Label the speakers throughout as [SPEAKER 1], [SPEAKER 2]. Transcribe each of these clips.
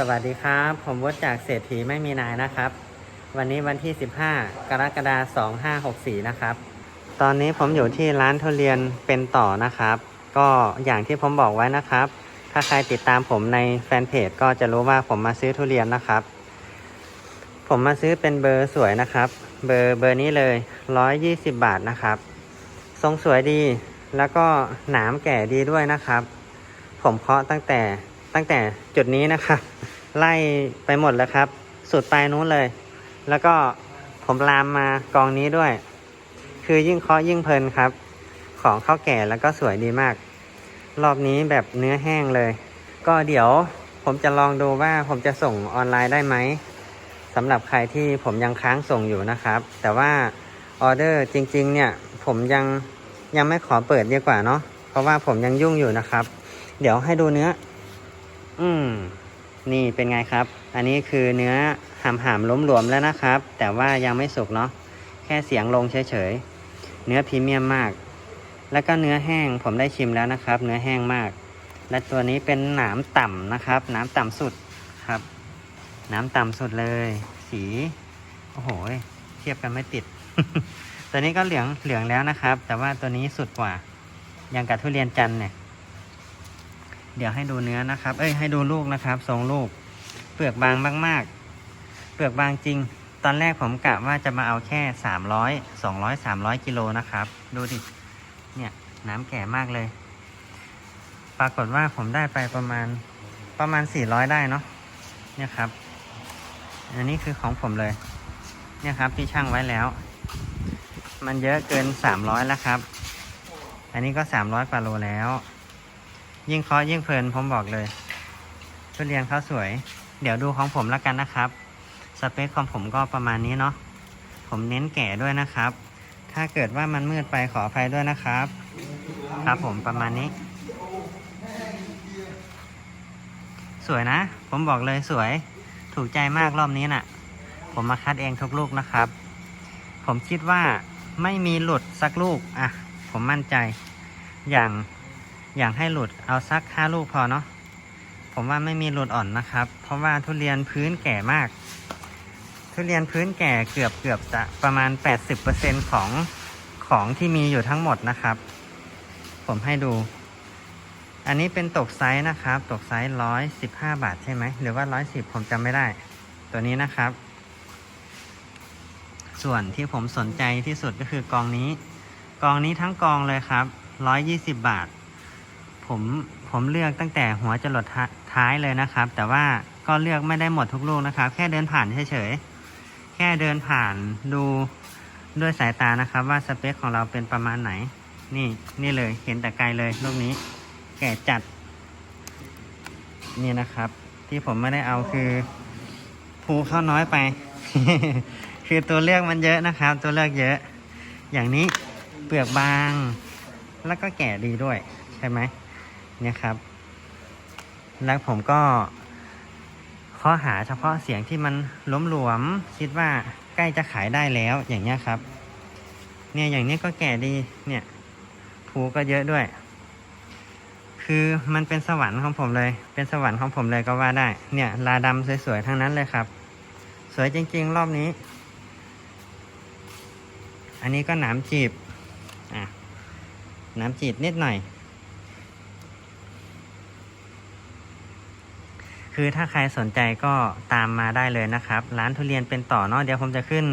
[SPEAKER 1] สวัสดีครับ ผมวดจากเศรษฐีไม่มีนายนะครับ วันนี้วันที่ 15 กรกฎาคม2564 นะครับ ตอนนี้ผมอยู่ที่ร้านทุเรียนเป็นต่อนะครับ ก็อย่างที่ผมบอกไว้นะครับ ถ้าใครติดตามผมในแฟนเพจก็จะรู้ว่าผมมาซื้อทุเรียนนะครับ ผมมาซื้อเป็นเบอร์สวยนะครับ เบอร์เบอร์นี้เลย 120 บาทนะครับ ทรงสวยดีแล้วก็หนามแก่ดีด้วยนะครับ ผมเคาะตั้งแต่ ตั้งแต่จุดนี้นะครับ ไล่ไปหมดแล้วครับ สุดปลายนู้นเลย แล้วก็ผมลามมากองนี้ด้วย คือยิ่งเคาะยิ่งเพลินครับ ของเข้าแก่แล้วก็สวยดีมาก รอบนี้แบบเนื้อแห้งเลย ก็เดี๋ยวผมจะลองดูว่าผมจะส่งออนไลน์ได้ไหมสำหรับใครที่ผมยังค้างส่งอยู่นะครับ แต่ว่าออเดอร์จริง ๆ เนี่ยผมยังยังไม่ขอเปิดดีกว่าเนาะเพราะว่าผมยังยุ่งอยู่นะครับ เดี๋ยวให้ดูเนื้อ อืมนี่เป็นไงครับ อันนี้คือเนื้อหามหามล้มหลวมแล้วนะครับ แต่ว่ายังไม่สุกเนาะ แค่เสียงลงเฉยๆ เนื้อพรีเมียมมาก แล้วก็เนื้อแห้งผมได้ชิมแล้วนะครับ เนื้อแห้งมาก และตัวนี้เป็นหนามต่ำนะครับ หนามต่ำสุดครับ หนามต่ำสุดเลย สี โอ้โห เทียบกันไม่ติด ตัวนี้ก็เหลืองเหลืองแล้วนะครับ แต่ว่าตัวนี้สุดกว่าย่างกับทุเรียนจันเนี่ย เดี๋ยวให้ดูเนื้อนะครับ เอ้ยให้ดูลูกนะครับทรงลูก เปลือกบางมากๆ เปลือกบางจริง ตอนแรกผมกะว่าจะมาเอาแค่สามร้อยสองร้อยสามร้อยกิโลนะครับ ดูดิ เนี่ยน้ำแก่มากเลย ปรากฏว่าผมได้ไปประมาณประมาณสี่ร้อยได้เนาะ เนี่ยครับ อันนี้คือของผมเลย เนี่ยครับที่ช่างไว้แล้ว มันเยอะเกินสามร้อยแล้วครับ อันนี้ก็สามร้อยกว่าโลแล้ว ยิ่งเคาะยิ่งเพลินผมบอกเลยทุเรียนเขาสวย เดี๋ยวดูของผมแล้วกันนะครับ สเปคของผมก็ประมาณนี้เนาะผมเน้นแก่ด้วยนะครับ ถ้าเกิดว่ามันมืดไปขออภัยด้วยนะครับ ครับผมประมาณนี้ สวยนะ ผมบอกเลยสวย ถูกใจมากรอบนี้น่ะ ผมมาคัดเองทุกลูกนะครับ ผมคิดว่าไม่มีหลุดสักลูก อะ ผมมั่นใจ อย่าง อยางให้หลุดเอาสักห้าลูกพอเนาะผมว่าไม่มีหลุดอ่อนนะครับ เพราะว่าทุเรียนพื้นแก่มาก ทุเรียนพื้นแก่เกือบเกือบจะประมาณ 80%ของของที่มีอยู่ทั้งหมดนะครับ ผมให้ดู อันนี้เป็นตกไซส์นะครับ ตกไซส์ร้อยสิบห้าบาทใช่ไหมหรือว่าร้อยสิบผมจำไม่ได้ ตัวนี้นะครับ ส่วนที่ผมสนใจที่สุดก็คือกองนี้ กองนี้ทั้งกองเลยครับร้อยยี่สิบบาท ผมผมเลือกตั้งแต่หัวจรดท้ายเลยนะครับ แต่ว่าก็เลือกไม่ได้หมดทุกลูกนะครับ แค่เดินผ่านเฉยๆแค่เดินผ่านดูด้วยสายตานะครับ ว่าสเปคของเราเป็นประมาณไหน นี่นี่เลยเห็นแต่ไกลเลยลูกนี้ แก่จัด นี่นะครับ ที่ผมไม่ได้เอาคือภูเข้าน้อยไป คือตัวเลือกมันเยอะนะครับ ตัวเลือกเยอะ อย่างนี้เปลือกบาง แล้วก็แก่ดีด้วยใช่ไหม นี่ยครับแล้วผมก็ข้อหาเฉพาะเสียงที่มันล้มหลวม คิดว่าใกล้จะขายได้แล้วอย่างเงี้ยครับ เนี่ยอย่างนี้ก็แก่ดีเนี่ยภูก็เยอะด้วย คือมันเป็นสวรรค์ของผมเลย เป็นสวรรค์ของผมเลยก็ว่าได้ เนี่ยลาดำสวยๆทั้งนั้นเลยครับ สวยจริงๆ รอบนี้ อันนี้ก็หนามจีบอะหนามจีบนิดหน่อย คือถ้าใครสนใจก็ตามมาได้เลยนะครับ ร้านทุเรียนเป็นต่อเนาะเดี๋ยวผมจะขึ้น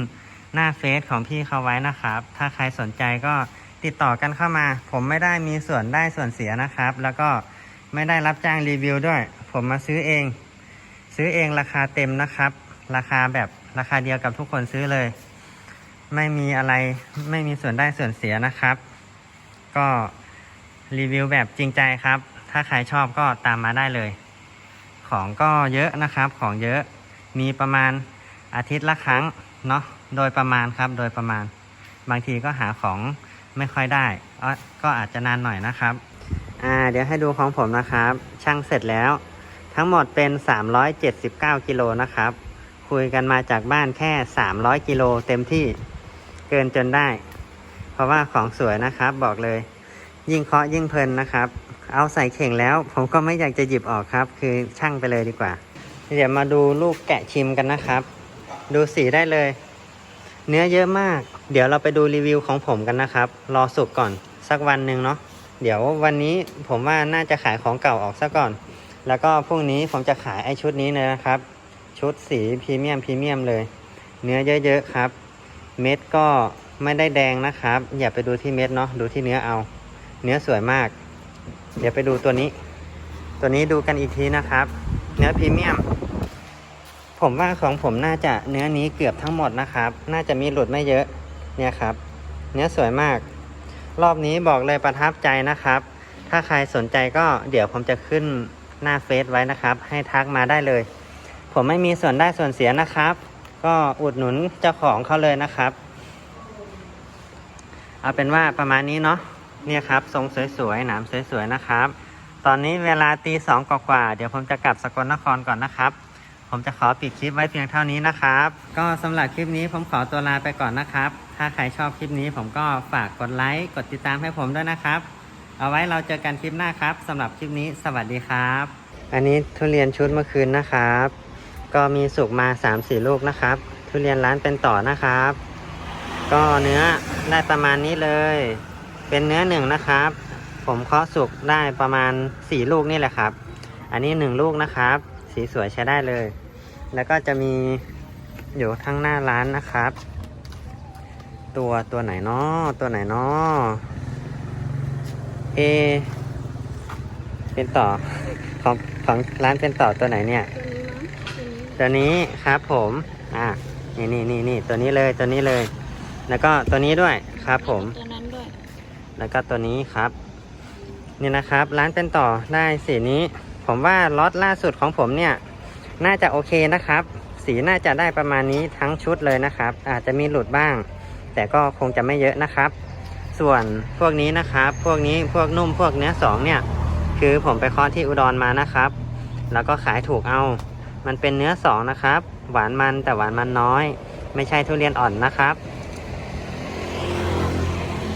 [SPEAKER 1] หน้าเฟซของพี่เขาไว้นะครับ ถ้าใครสนใจก็ติดต่อกันเข้ามา ผมไม่ได้มีส่วนได้ส่วนเสียนะครับ แล้วก็ไม่ได้รับจ้างรีวิวด้วย ผมมาซื้อเอง ซื้อเองราคาเต็มนะครับ ราคาแบบราคาเดียวกับทุกคนซื้อเลย ไม่มีอะไรไม่มีส่วนได้ส่วนเสียนะครับ ก็รีวิวแบบจริงใจครับ ถ้าใครชอบก็ตามมาได้เลย ของก็เยอะนะครับ ของเยอะ มีประมาณอาทิตย์ละครั้งเนาะ โดยประมาณครับ โดยประมาณ บางทีก็หาของไม่ค่อยได้ ก็อาจจะนานหน่อยนะครับ อ่า เดี๋ยวให้ดูของผมนะครับ ช่างเสร็จแล้ว ทั้งหมดเป็น 379กิโลนะครับ คุยกันมาจากบ้านแค่ 300กิโลเต็มที่ เกินจนได้ เพราะว่าของสวยนะครับ บอกเลย ยิ่งเคาะยิ่งเพลินนะครับ เอาใส่เข่งแล้ว ผมก็ไม่อยากจะหยิบออกครับ คือช่างไปเลยดีกว่า เดี๋ยวมาดูลูกแกะชิมกันนะครับ ดูสีได้เลย เนื้อเยอะมาก เดี๋ยวเราไปดูรีวิวของผมกันนะครับ รอสุกก่อนสักวันหนึ่งเนาะเดี๋ยววันนี้ผมว่าน่าจะขายของเก่าออกซะก่อน แล้วก็พรุ่งนี้ผมจะขายไอชุดนี้เลยนะครับ ชุดสีพรีเมียมพรีเมียมเลย เนื้อเยอะๆครับ เม็ดก็ไม่ได้แดงนะครับ อย่าไปดูที่เม็ดเนาะดูที่เนื้อเอา เนื้อสวยมาก เดี๋ยวไปดูตัวนี้ ตัวนี้ดูกันอีกทีนะครับ เนื้อพรีเมียม ผมว่าของผมน่าจะเนื้อนี้เกือบทั้งหมดนะครับ น่าจะมีหลุดไม่เยอะเนี่ยครับ เนื้อสวยมาก รอบนี้บอกเลยประทับใจนะครับ ถ้าใครสนใจก็เดี๋ยวผมจะขึ้นหน้าเฟซไว้นะครับ ให้ทักมาได้เลย ผมไม่มีส่วนได้ส่วนเสียนะครับ ก็อุดหนุนเจ้าของเขาเลยนะครับ เอาเป็นว่าประมาณนี้เนาะ เนี่ยครับทรงสวยๆหนามสวยๆนะครับ ตอนนี้เวลาตีสองกว่าๆเดี๋ยวผมจะกลับสกลนครก่อนนะครับ ผมจะขอปิดคลิปไว้เพียงเท่านี้นะครับ ก็สำหรับคลิปนี้ผมขอตัวลาไปก่อนนะครับ ถ้าใครชอบคลิปนี้ผมก็ฝากกดไลค์กดติดตามให้ผมด้วยนะครับ เอาไว้เราเจอกันคลิปหน้าครับสำหรับคลิปนี้สวัสดีครับ อันนี้ทุเรียนชุดเมื่อคืนนะครับ ก็มีสุกมา 3-4 ลูกนะครับ ทุเรียนร้านเป็นต่อนะครับ ก็เนื้อได้ประมาณนี้เลย เป็นเนื้อหนึ่งนะครับ ผมเคาะสุกได้ประมาณ 4 ลูกนี่แหละครับ อันนี้ 1 ลูกนะครับ สีสวยใช้ได้เลย แล้วก็จะมีอยู่ข้างหน้าร้านนะครับ ตัวตัวไหนเนาะตัวไหนเนาะเอ เป็นต่อของของร้านเป็นต่อตัวไหนเนี่ย
[SPEAKER 2] ตัวนี้มั้งตัวนี้
[SPEAKER 1] ตัวนี้ครับผม อ่านี่นี่นี่นี่ตัวนี้เลยตัวนี้เลย แล้วก็ตัวนี้ด้วยครับผม
[SPEAKER 2] ตัวนั้นด้วย
[SPEAKER 1] แล้วก็ตัวนี้ครับ นี่นะครับ ร้านเป็นต่อได้สีนี้ ผมว่าล็อตล่าสุดของผมเนี่ย น่าจะโอเคนะครับ สีน่าจะได้ประมาณนี้ทั้งชุดเลยนะครับ อาจจะมีหลุดบ้าง แต่ก็คงจะไม่เยอะนะครับ ส่วนพวกนี้นะครับ พวกนี้พวกนุ่มพวกเนื้อสองเนี่ย คือผมไปคาะที่อุดรมานะครับ แล้วก็ขายถูกเอา มันเป็นเนื้อสองนะครับ หวานมันแต่หวานมันน้อย ไม่ใช่ทุเรียนอ่อนนะครับ